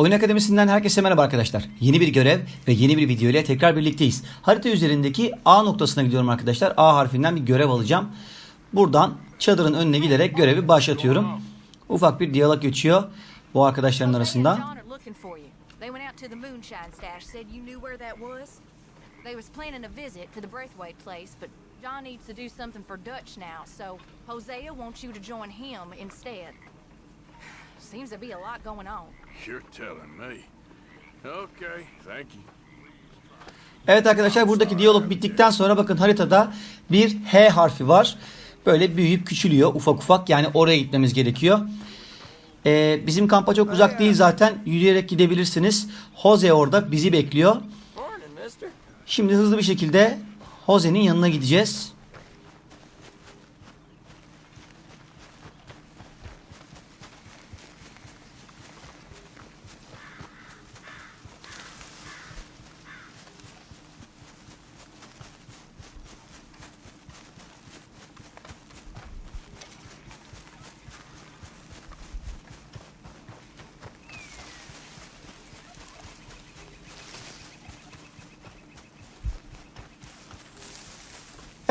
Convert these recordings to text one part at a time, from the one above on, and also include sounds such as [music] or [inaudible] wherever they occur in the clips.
Oyun Akademisi'nden herkese merhaba arkadaşlar. Yeni bir görev ve yeni bir video ile tekrar birlikteyiz. Harita üzerindeki A noktasına gidiyorum arkadaşlar. A harfinden bir görev alacağım. Buradan çadırın önüne giderek görevi başlatıyorum. Ufak bir diyalog geçiyor bu arkadaşların arasında. John needs to do something for Dutch now, so Hosea wants you to join him instead. Seems to be a lot going on. You're telling me. Okay, thank you. Evet arkadaşlar buradaki diyalog bittikten sonra bakın haritada bir H harfi var. Böyle büyüyüp küçülüyor ufak ufak yani oraya gitmemiz gerekiyor. Ee, bizim kampa çok uzak değil zaten yürüyerek gidebilirsiniz. Jose orada bizi bekliyor. Şimdi hızlı bir şekilde Jose'nin yanına gideceğiz.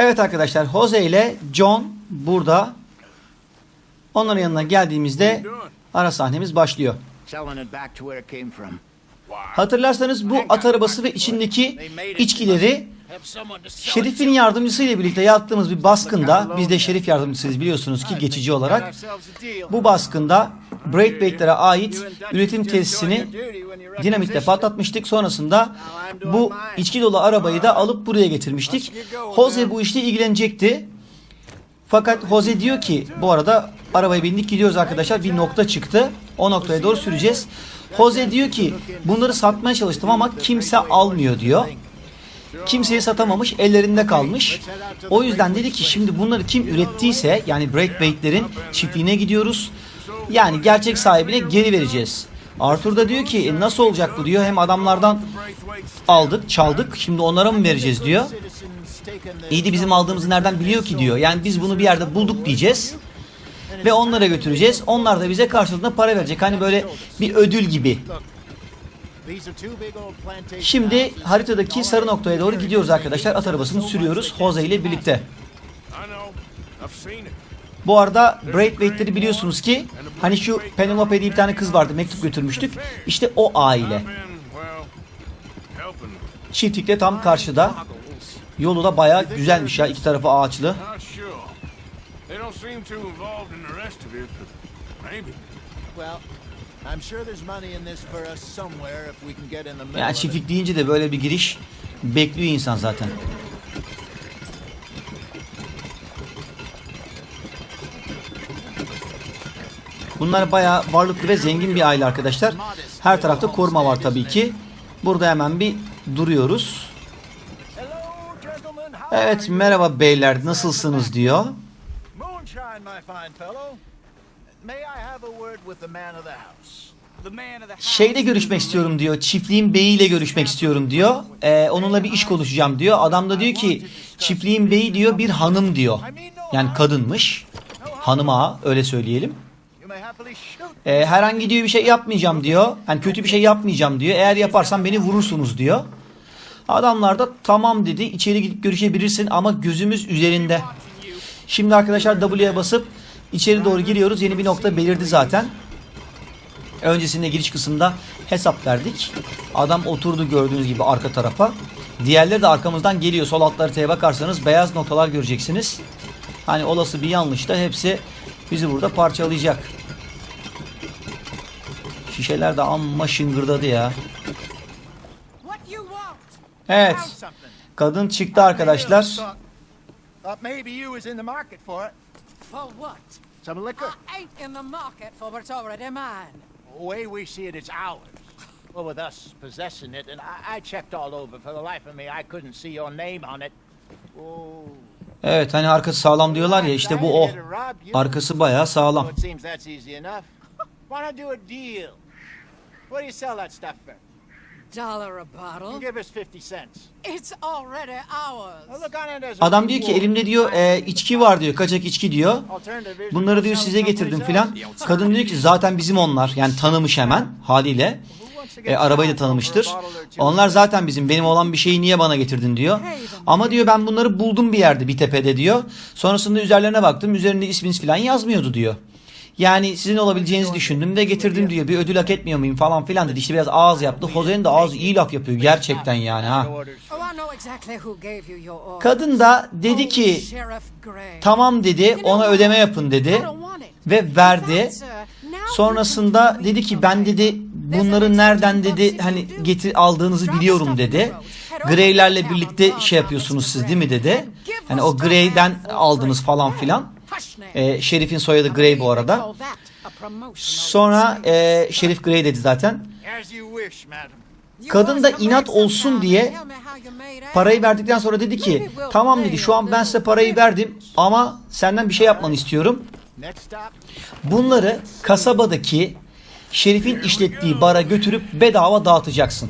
Evet arkadaşlar Jose ile John burada. Onların yanına geldiğimizde ara sahnemiz başlıyor. Hatırlarsanız bu at arabası ve içindeki içkileri Şerif'in yardımcısıyla birlikte yaptığımız bir baskında, biz de Şerif yardımcısıyız biliyorsunuz ki geçici olarak. Bu baskında Braithwaite'lere ait üretim tesisini dinamitle patlatmıştık. Sonrasında bu içki dolu arabayı da alıp buraya getirmiştik. Jose bu işle ilgilenecekti. Fakat Jose diyor ki bu arada arabaya bindik gidiyoruz arkadaşlar. Bir nokta çıktı. O noktaya doğru süreceğiz. Jose diyor ki bunları satmaya çalıştım ama kimse almıyor diyor. Kimseye satamamış, ellerinde kalmış. O yüzden dedi ki şimdi bunları kim ürettiyse yani Braithwaite'lerin çiftliğine gidiyoruz. Yani gerçek sahibine geri vereceğiz. Arthur da diyor ki "E, nasıl olacak bu diyor. Hem adamlardan aldık, çaldık. Şimdi onlara mı vereceğiz diyor. İyi de bizim aldığımızı nereden biliyor ki diyor. Yani biz bunu bir yerde bulduk diyeceğiz. Ve onlara götüreceğiz. Onlar da bize karşılığında para verecek. Hani böyle bir ödül gibi. Şimdi haritadaki sarı noktaya doğru gidiyoruz arkadaşlar. At arabasını sürüyoruz Jose ile birlikte. Bu arada Braithwaite'leri biliyorsunuz ki hani şu Penelope diye bir tane kız vardı mektup götürmüştük. İşte o aile. Çiftlikte tam karşıda. Yolu da bayağı güzelmiş ya. iki tarafı ağaçlı. Yani çiftlik deyince de böyle bir giriş bekliyor insan zaten. Bunlar bayağı varlıklı ve zengin bir aile arkadaşlar. Her tarafta koruma var tabii ki. Burada hemen bir duruyoruz. Evet merhaba beyler nasılsınız diyor. Şeyle görüşmek istiyorum diyor. Çiftliğin beyiyle görüşmek istiyorum diyor. Ee, onunla bir iş konuşacağım diyor. Adam da diyor ki çiftliğin beyi diyor bir hanım diyor. Yani kadınmış. Hanım ağa öyle söyleyelim. Ee, herhangi diyor bir şey yapmayacağım diyor. Yani kötü bir şey yapmayacağım diyor. Eğer yaparsan beni vurursunuz diyor. Adamlar da tamam dedi. İçeri gidip görüşebilirsin ama gözümüz üzerinde. Şimdi arkadaşlar W'ye basıp içeri doğru giriyoruz. Yeni bir nokta belirdi zaten. Öncesinde giriş kısmında hesap verdik. Adam oturdu gördüğünüz gibi arka tarafa. Diğerleri de arkamızdan geliyor. Sol alt haritaya bakarsanız beyaz noktalar göreceksiniz. Hani olası bir yanlışta hepsi bizi burada parçalayacak. Şişeler de amma şıngırdadı ya. Evet. Kadın çıktı arkadaşlar. Some liquor. I ain't in the market for what's already mine. The way we see it, it's ours. Well, with us possessing it, and I, I checked all over. For the life of me, I couldn't see your name on it. Oh. Evet hani arkası sağlam diyorlar ya işte bu o. Arkası bayağı sağlam. [laughs] What do you sell that stuff for? dollar a bottle. Give us 50 cents. It's already ours. look on it as a Adam diyor ki reward. elimde diyor e, içki var diyor kaçak içki diyor. Bunları diyor size getirdim filan. Kadın diyor ki zaten bizim onlar. Yani tanımış hemen haliyle. E, arabayı da tanımıştır. Onlar zaten bizim. Benim olan bir şeyi niye bana getirdin diyor. Ama diyor ben bunları buldum bir yerde bir tepede diyor. Sonrasında üzerlerine baktım. Üzerinde isminiz falan yazmıyordu diyor. Yani sizin olabileceğinizi düşündüm de getirdim diyor. Bir ödül hak etmiyor muyum falan filan dedi. İşte biraz ağız yaptı. Jose'nin de ağzı iyi laf yapıyor gerçekten yani ha. Oh. Kadın da dedi Oh, ki Gray. tamam dedi ona ödeme yapın dedi. Ve verdi. Sonrasında dedi ki ben dedi bunları nereden dedi hani getir aldığınızı biliyorum dedi. Greylerle birlikte şey yapıyorsunuz siz değil mi dedi. Hani o Grey'den aldınız falan filan. Ee, Şerif'in soyadı Grey bu arada. Sonra e, Şerif Grey dedi zaten. Kadın da inat olsun diye Parayı verdikten sonra dedi ki tamam dedi şu an ben size parayı verdim ama senden bir şey yapmanı istiyorum. Bunları kasabadaki Şerif'in işlettiği bara götürüp bedava dağıtacaksın.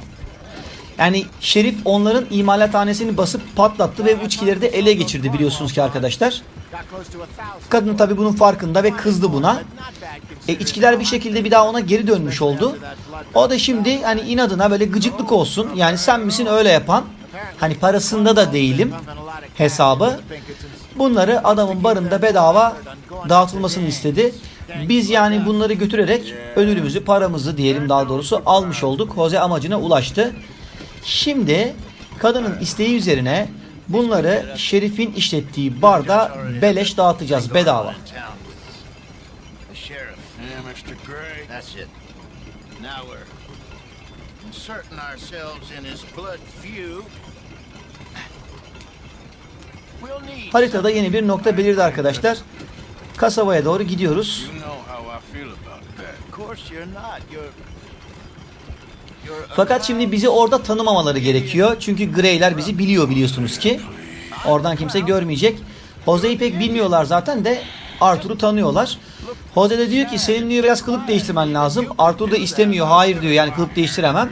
Yani Şerif onların imalathanesini basıp patlattı ve içkileri de ele geçirdi biliyorsunuz ki arkadaşlar. Kadın tabi bunun farkında ve kızdı buna. E, içkiler bir şekilde bir daha ona geri dönmüş oldu. O da şimdi hani inadına böyle gıcıklık olsun. Yani sen misin öyle yapan? Hani parasında da değilim hesabı. Bunları adamın barında bedava dağıtılmasını istedi. Biz yani bunları götürerek ödülümüzü, paramızı diyelim daha doğrusu almış olduk. Jose amacına ulaştı. Şimdi kadının isteği üzerine bunları Şerif'in işlettiği barda beleş dağıtacağız bedava. Haritada yeni bir nokta belirdi arkadaşlar. Kasabaya doğru gidiyoruz. Fakat şimdi bizi orada tanımamaları gerekiyor. Çünkü Greyler bizi biliyor biliyorsunuz ki. Oradan kimse görmeyecek. Jose'yi pek bilmiyorlar zaten de Arthur'u tanıyorlar. Jose de diyor ki senin diyor biraz kılık değiştirmen lazım. Arthur da istemiyor. Hayır diyor yani kılık değiştiremem.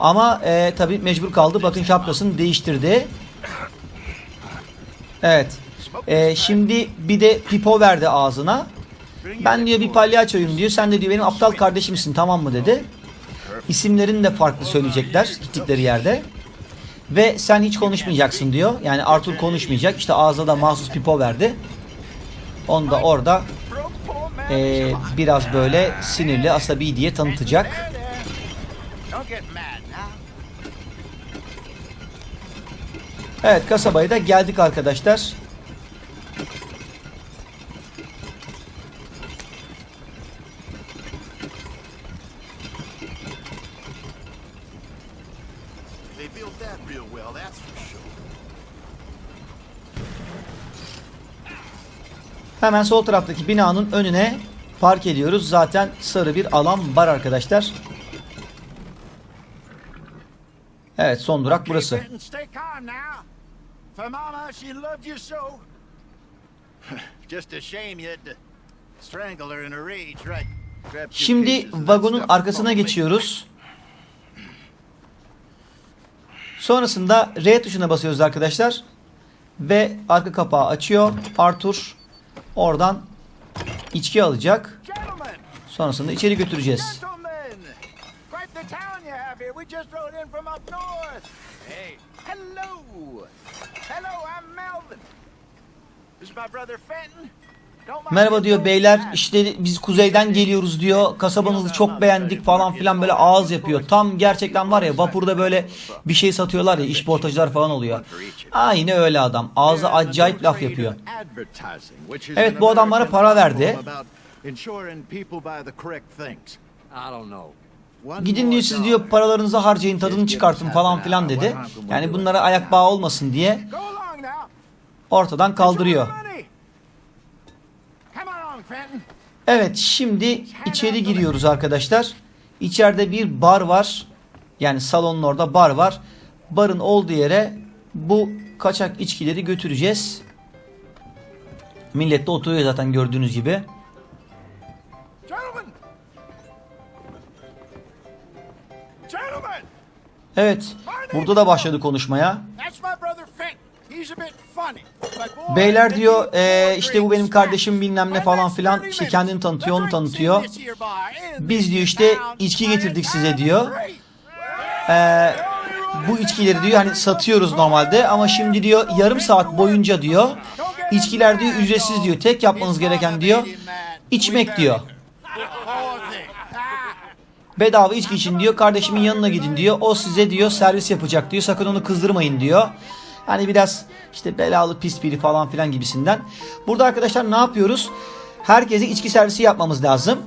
Ama e, tabi mecbur kaldı. Bakın şapkasını değiştirdi. Evet. E, şimdi bir de pipo verdi ağzına. Ben diyor bir palyaçoyum diyor. Sen de diyor benim aptal kardeşimsin tamam mı dedi. İsimlerini de farklı söyleyecekler gittikleri yerde. Ve sen hiç konuşmayacaksın diyor. Yani Arthur konuşmayacak. İşte ağzına da mahsus pipo verdi. Onu da orada eee, biraz böyle sinirli, asabi diye tanıtacak. Evet kasabaya da geldik arkadaşlar. they built that real well, that's for sure. Hemen sol taraftaki binanın önüne park ediyoruz. Zaten sarı bir alan var arkadaşlar. Evet son durak burası. [laughs] Şimdi vagonun arkasına geçiyoruz. Sonrasında R tuşuna basıyoruz arkadaşlar. Ve arka kapağı açıyor. Arthur oradan içki alacak. Sonrasında içeri götüreceğiz. Hello, I'm Melvin. This is my brother Fenton. Merhaba diyor beyler işte biz kuzeyden geliyoruz diyor. Kasabanızı çok beğendik falan filan böyle ağız yapıyor. Tam gerçekten var ya vapurda böyle bir şey satıyorlar ya işportacılar falan oluyor. Aynı öyle adam. Ağzı acayip laf yapıyor. Evet, bu adamlara para verdi. Gidin diyor siz diyor paralarınızı harcayın tadını çıkartın falan filan dedi. Yani bunlara ayak bağı olmasın diye ortadan kaldırıyor. Money. Come along, Fenton. Evet şimdi içeri giriyoruz arkadaşlar. İçeride bir bar var. Yani salonun orada bar var. Barın olduğu yere bu kaçak içkileri götüreceğiz. Millet de oturuyor zaten gördüğünüz gibi. Evet. Burada da başladı konuşmaya. Beyler diyor pull işte bu benim kardeşim bilmem ne falan filan 30 işte kendini tanıtıyor onu tanıtıyor. Biz diyor işte içki getirdik size diyor. Eee, bu içkileri diyor hani satıyoruz normalde ama şimdi diyor yarım saat boyunca diyor içkiler diyor ücretsiz diyor. Tek yapmanız gereken diyor içmek diyor. Bedava içki için diyor kardeşimin yanına gidin diyor. O size diyor servis yapacak diyor. Sakın onu kızdırmayın diyor. Hani biraz işte belalı pis biri falan filan gibisinden. Burada arkadaşlar ne yapıyoruz? Herkese içki servisi yapmamız lazım.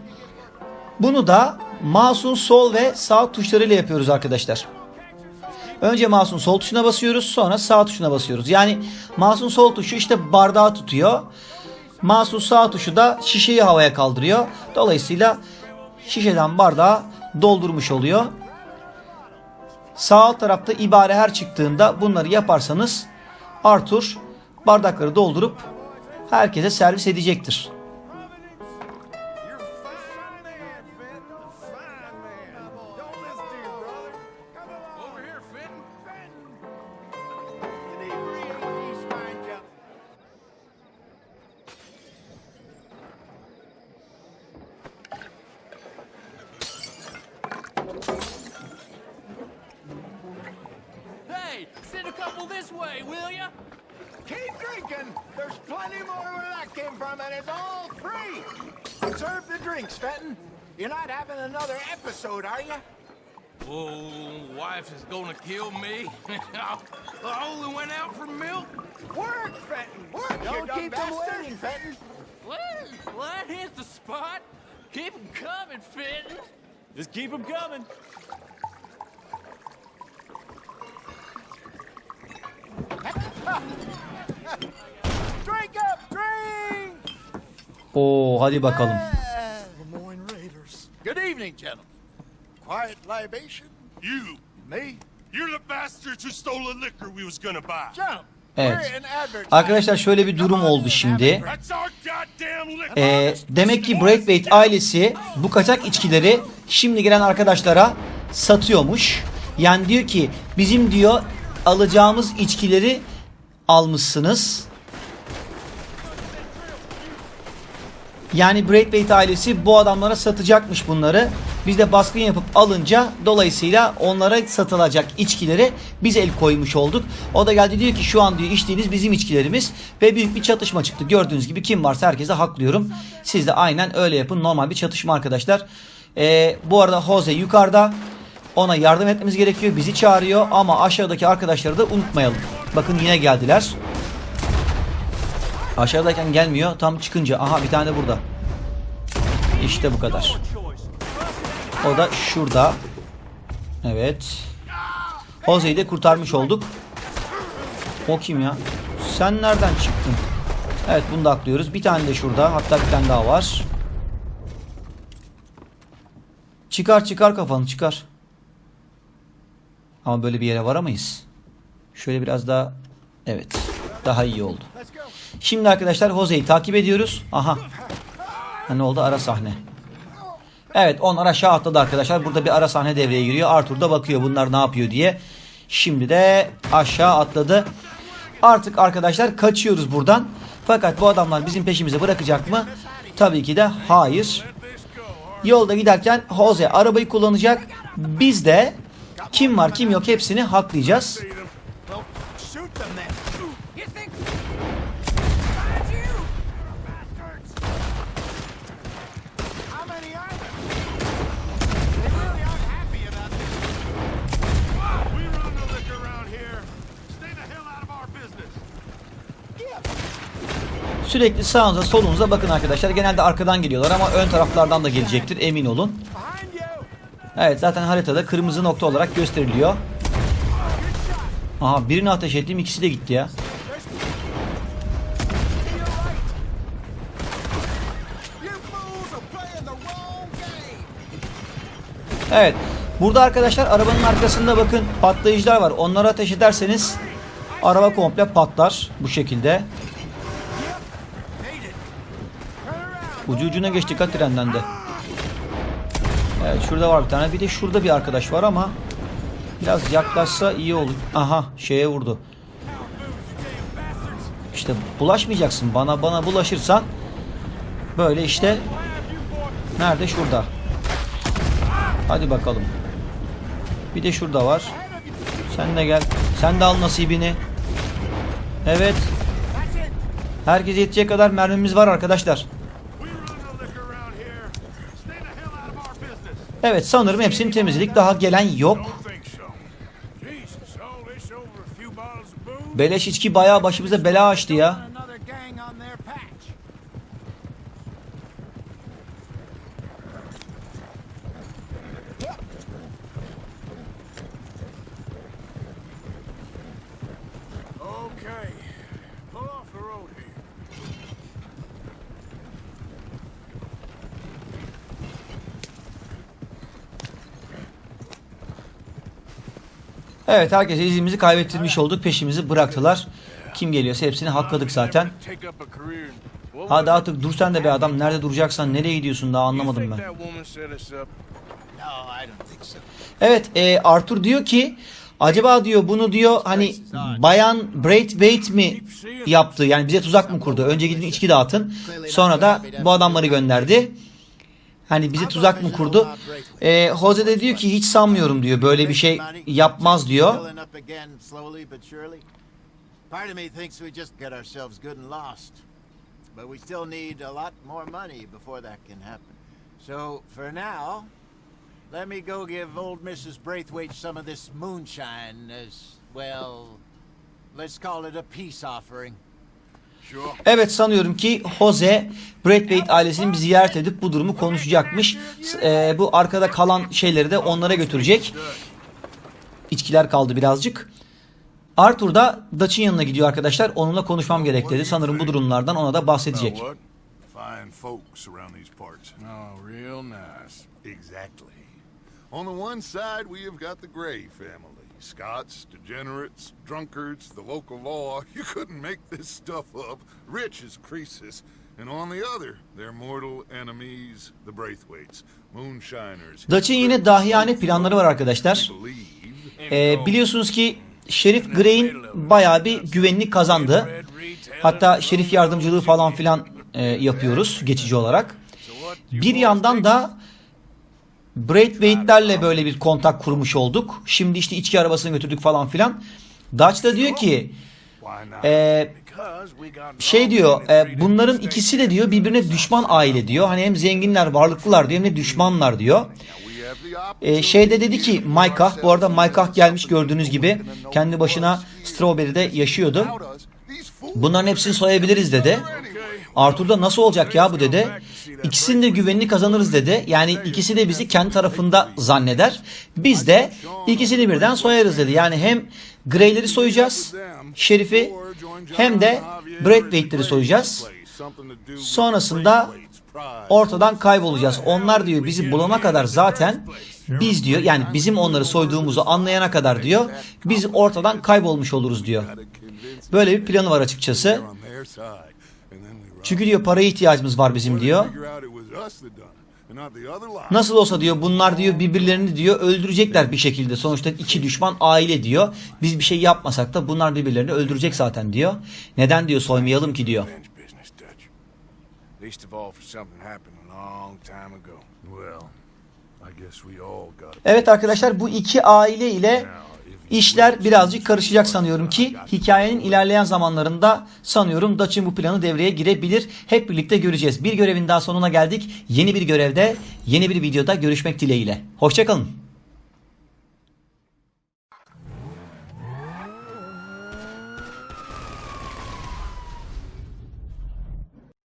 Bunu da mouse'un sol ve sağ tuşlarıyla yapıyoruz arkadaşlar. Önce mouse'un sol tuşuna basıyoruz. Sonra sağ tuşuna basıyoruz. Yani mouse'un sol tuşu işte bardağı tutuyor. Mouse'un sağ tuşu da şişeyi havaya kaldırıyor. Dolayısıyla şişeden bardağı doldurmuş oluyor. Sağ alt tarafta ibare her çıktığında bunları yaparsanız Arthur bardakları doldurup herkese servis edecektir. Hey, send a couple this way, will ya? Keep drinking. There's plenty more where that came from, and it's all free. Serve the drinks, Fenton. You're not having another episode, are you? Oh, wife is gonna kill me. [laughs] I only went out for milk. Work, Fenton. Work. you Don't dumb keep them bastard. waiting, Fenton. Well, well, that hit the spot. Keep them coming, Fenton. Just keep them coming. Oo hadi bakalım. Good evening, gentlemen. Quiet libation. You, Me, you're the bastards who stole the liquor we was gonna buy. jump. Evet. We're in advertising. Arkadaşlar şöyle bir durum oldu şimdi. Ee, demek ki Breakbait ailesi bu kaçak içkileri şimdi gelen arkadaşlara satıyormuş. Yani diyor ki bizim diyor alacağımız içkileri almışsınız. Yani Breakbait ailesi bu adamlara satacakmış bunları. Biz de baskın yapıp alınca dolayısıyla onlara satılacak içkileri biz el koymuş olduk. O da geldi diyor ki şu an diyor içtiğiniz bizim içkilerimiz ve büyük bir çatışma çıktı. Gördüğünüz gibi kim varsa herkese haklıyorum. Siz de aynen öyle yapın. Normal bir çatışma arkadaşlar. Ee, bu arada Jose yukarıda. Ona yardım etmemiz gerekiyor. Bizi çağırıyor ama aşağıdaki arkadaşları da unutmayalım. Bakın yine geldiler. Aşağıdayken gelmiyor. Tam çıkınca. Aha bir tane de burada. İşte bu kadar. O da şurada. Evet. Jose'yi de kurtarmış olduk. O kim ya? Sen nereden çıktın? Evet bunu da aklıyoruz. Bir tane de şurada. Hatta bir tane daha var. Çıkar çıkar kafanı çıkar. Ama böyle bir yere varamayız. Şöyle biraz daha... Evet. Daha iyi oldu. Şimdi arkadaşlar Jose'yi takip ediyoruz. Aha. Ha, ne oldu? Ara sahne. Evet onlar aşağı atladı arkadaşlar. Burada bir ara sahne devreye giriyor. Arthur da bakıyor bunlar ne yapıyor diye. Şimdi de aşağı atladı. Artık arkadaşlar kaçıyoruz buradan. Fakat bu adamlar bizim peşimize bırakacak mı? Tabii ki de hayır. Yolda giderken Jose arabayı kullanacak. Biz de kim var kim yok hepsini haklayacağız. Sürekli sağınıza solunuza bakın arkadaşlar. Genelde arkadan geliyorlar ama ön taraflardan da gelecektir emin olun. Evet zaten haritada kırmızı nokta olarak gösteriliyor. Aha birini ateş ettim ikisi de gitti ya. Evet. Burada arkadaşlar arabanın arkasında bakın patlayıcılar var. Onlara ateş ederseniz araba komple patlar bu şekilde. Ucu ucuna geçtik ha trenden de. Evet şurada var bir tane. Bir de şurada bir arkadaş var ama Biraz yaklaşsa iyi olur. Aha şeye vurdu. İşte bulaşmayacaksın. Bana bana bulaşırsan böyle işte nerede şurada. Hadi bakalım. Bir de şurada var. Sen de gel. Sen de al nasibini. Evet. Herkese yetecek kadar mermimiz var arkadaşlar. Evet sanırım hepsini temizledik. Daha gelen yok. Beleş içki bayağı başımıza bela açtı ya. Evet herkese izimizi kaybettirmiş olduk. Peşimizi bıraktılar. Kim geliyorsa hepsini hakladık zaten. Hadi artık dur sen de be adam. Nerede duracaksan nereye gidiyorsun daha anlamadım ben. Evet e, Arthur diyor ki acaba diyor bunu diyor hani bayan Braithwaite mi yaptı? Yani bize tuzak mı kurdu? Önce gidin içki dağıtın. Sonra da bu adamları gönderdi. Hani bize tuzak mı kurdu? E, Jose de diyor ki hiç sanmıyorum diyor. Böyle bir şey yapmaz diyor. Part of me thinks we just get ourselves good and lost. But we still need a lot more money before that can happen. So, for now, let me go give old Mrs. Braithwaite some of this moonshine as, well, let's call it a peace offering. Evet sanıyorum ki Jose Braithwaite ailesini bir ziyaret edip bu durumu konuşacakmış. S- e, bu arkada kalan şeyleri de onlara götürecek. İçkiler kaldı birazcık. Arthur da Dutch'ın yanına gidiyor arkadaşlar. Onunla konuşmam gerek dedi. Sanırım bu durumlardan ona da bahsedecek. Fine folks around these parts. Oh, real nice. Exactly. On the one side, we have got the Gray family. Scots, degenerates, drunkards, the local law. [laughs] You couldn't make this stuff up. Rich as Croesus. And on the other, their mortal enemies, the Braithwaites. Moonshiners. Dutch'ın yine dahiyane planları var arkadaşlar. Believe E, biliyorsunuz ki Şerif Grey'in bayağı bir güvenini kazandı. Hatta şerif yardımcılığı falan filan e, yapıyoruz geçici olarak. Bir yandan da Braithwaite'lerle böyle bir kontak kurmuş olduk. Şimdi işte içki arabasını götürdük falan filan. Dutch da diyor ki e, şey diyor e, bunların ikisi de diyor birbirine düşman aile diyor. Hani hem zenginler varlıklılar diyor hem de düşmanlar diyor. E, şeyde dedi ki Maykah bu arada Maykah gelmiş gördüğünüz gibi kendi başına Strawberry'de yaşıyordu. Bunların hepsini soyabiliriz dedi. Arthur da nasıl olacak ya bu dedi. İkisinin de güvenini kazanırız dedi. Yani ikisi de bizi kendi tarafında zanneder. Biz de ikisini birden soyarız dedi. Yani hem Grey'leri soyacağız, Şerif'i hem de Braithwaite'leri soyacağız. Sonrasında ortadan kaybolacağız. Onlar diyor bizi bulana kadar zaten biz diyor yani bizim onları soyduğumuzu anlayana kadar diyor biz ortadan kaybolmuş oluruz diyor. Böyle bir planı var açıkçası. Çünkü diyor paraya ihtiyacımız var bizim diyor. Nasıl olsa diyor bunlar diyor birbirlerini diyor öldürecekler bir şekilde. Sonuçta iki düşman aile diyor. Biz bir şey yapmasak da bunlar birbirlerini öldürecek zaten diyor. Neden diyor soymayalım ki diyor. Evet arkadaşlar bu iki aile ile işler birazcık karışacak sanıyorum ki hikayenin ilerleyen zamanlarında sanıyorum Dutch'ın bu planı devreye girebilir. Hep birlikte göreceğiz. Bir görevin daha sonuna geldik. Yeni bir görevde, yeni bir videoda görüşmek dileğiyle. Hoşçakalın.